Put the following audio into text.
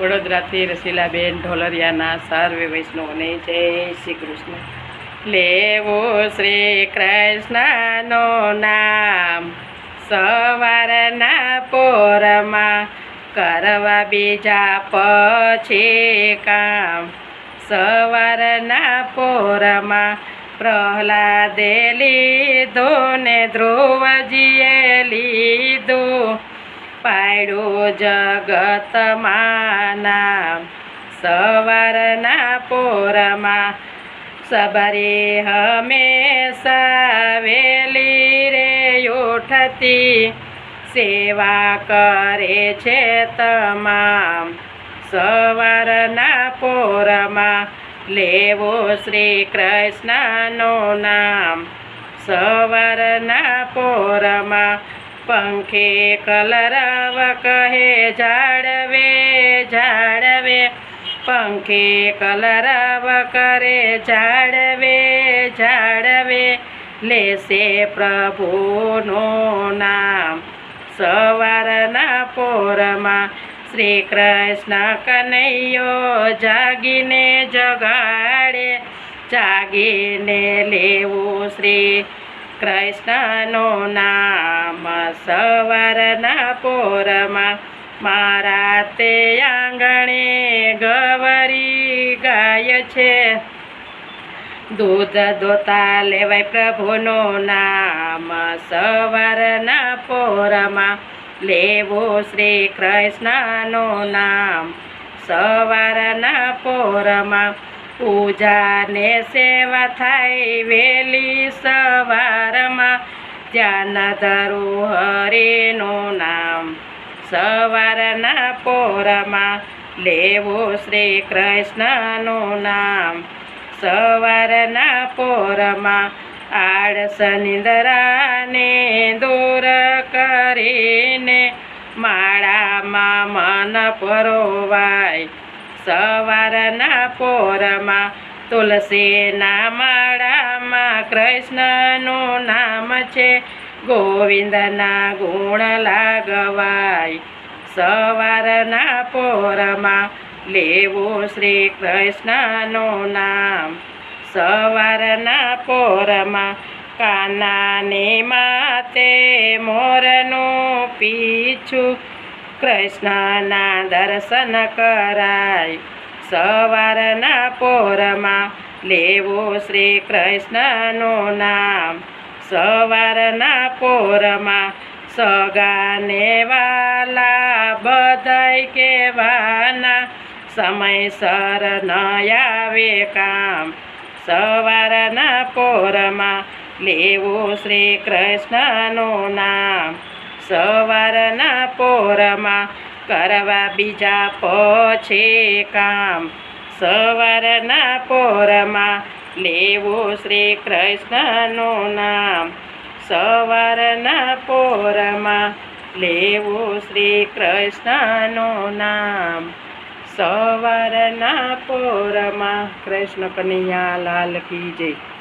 વડોદરાથી રસીલાબેન ઢોલરિયાના સર્વે વૈષ્ણવને જય શ્રી કૃષ્ણ. લેવો શ્રી કૃષ્ણનો નામ સવારના પોરમાં કરવા બીજા પછી કામ. સવારના પોરમાં પ્રહલાદે લીધો ને ધ્રુવજીએ લીધું પાડ્યું જગતમાં નામ સવારના પોરમાં સબરે હંમેશા વેલી રે ઉઠતી. સેવા કરે છે તમામ. સવારના પોરમાં લેવો શ્રી કૃષ્ણનું નામ. સવારના પોરમાં પંખે કલરવ કહે ઝાડવે ઝાડવે પંખે કલરવ કરે ઝાડવે ઝાડવે લેશે પ્રભુનું નામ સવારના પોરમાં. શ્રી કૃષ્ણ કનૈયો જાગીને જગાડે, જાગીને લેવું શ્રી કૃષ્ણનું નામ સવારના પોરમાં મારા તે આંગણે ગવરી ગાય છે. દૂધ દોતા લેવાય પ્રભુનું નામ સવારના પોરમાં લેવો શ્રી કૃષ્ણનું નામ સવારના પોરમાં પૂજા ને સેવા થાય વેલી સવારમાં. ધ્યાન ધરું હરિનું નામ સવારના પોરમાં. લેવું શ્રી કૃષ્ણનું નામ સવારના પોરમાં. આળસ નિંદરાને દૂર કરીને માળામાં મન પરોવાય. સવારના પોરમાં તુલસીના માળામાં કૃષ્ણનું નામ છે. ગોવિંદના ગુણ લાગવાય. સવારના પોરમાં લેવું શ્રી કૃષ્ણનું નામ. સવારના પોરમાં કાનાને માતે મોરનું પીછું કૃષ્ણના દર્શન કરાય. સવારના પોરમાં લેવો શ્રી કૃષ્ણનું નામ. સવારના પોરમાં સગાને વાલા બધાય કેવાના સમયસર ન આવે કામ. સવારના પોરમાં લેવો શ્રી કૃષ્ણનું નામ. સવારના પોરમાં કરવા બીજા પછી કામ. સવારના પોરમાં લેવું શ્રી કૃષ્ણનું નામ. સવારના પોરમાં લેવું શ્રી કૃષ્ણનું નામ. સવારના પોરમાં કૃષ્ણ કનૈયા લાલ કી જય.